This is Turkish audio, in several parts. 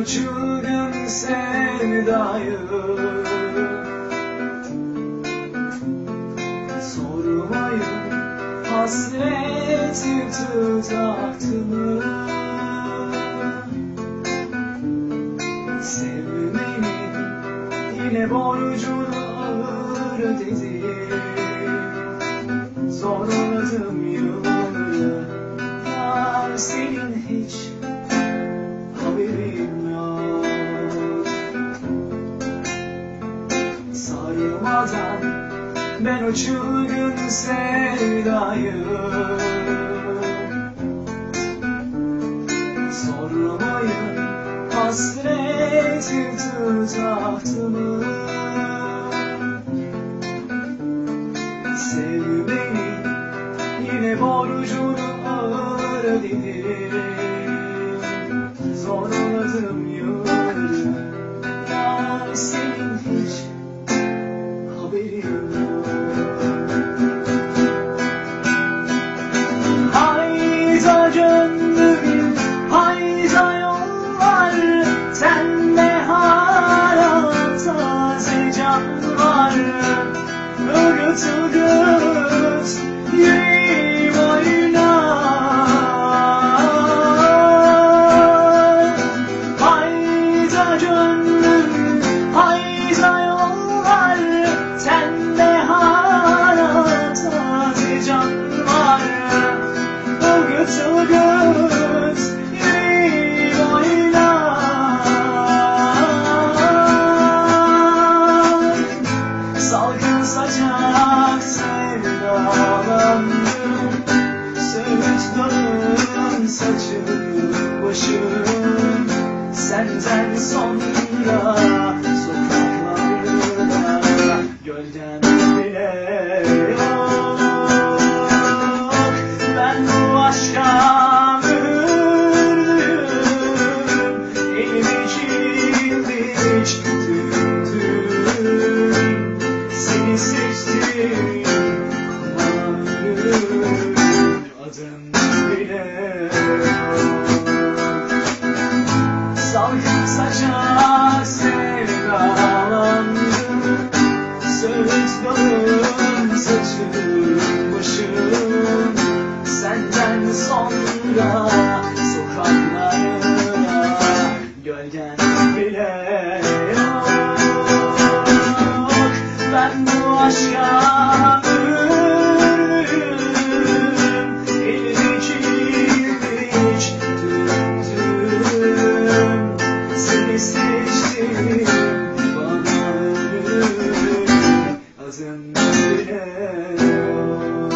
o çılgın sevdayı. Sormayın hasreti tutaktı mı Sevmenin yine borcunu ağır ödedi. Zorladım hiç yok. Sarılmadan ben o çılgın sevdayı Sormayın hasreti tutaktı mı Sevmenin yine borcunu ödedim Zorladım yılları Yar senin hiç haberin yok. Hayda gönlüm, hayda yollar Sende hala taze can var Ilgıt Salgın saçak sevdalandım. Söğüt dalın saçım başım. Senden sonra adın bile Salgın saçak sevdalandım. Söğüt dalım saçım başım Senden sonra sokaklarına Gölgen bile yok. Ben bu aşka Bile yok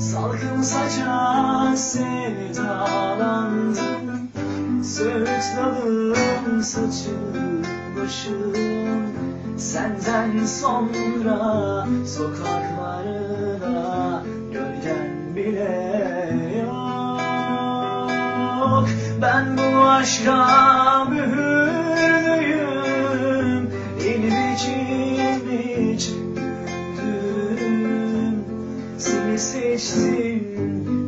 Salkım saçak saçım başım Senden sonra sokaklarına Gölgen bile yok. Ben bu aşka mühürlüyüm esqueceste.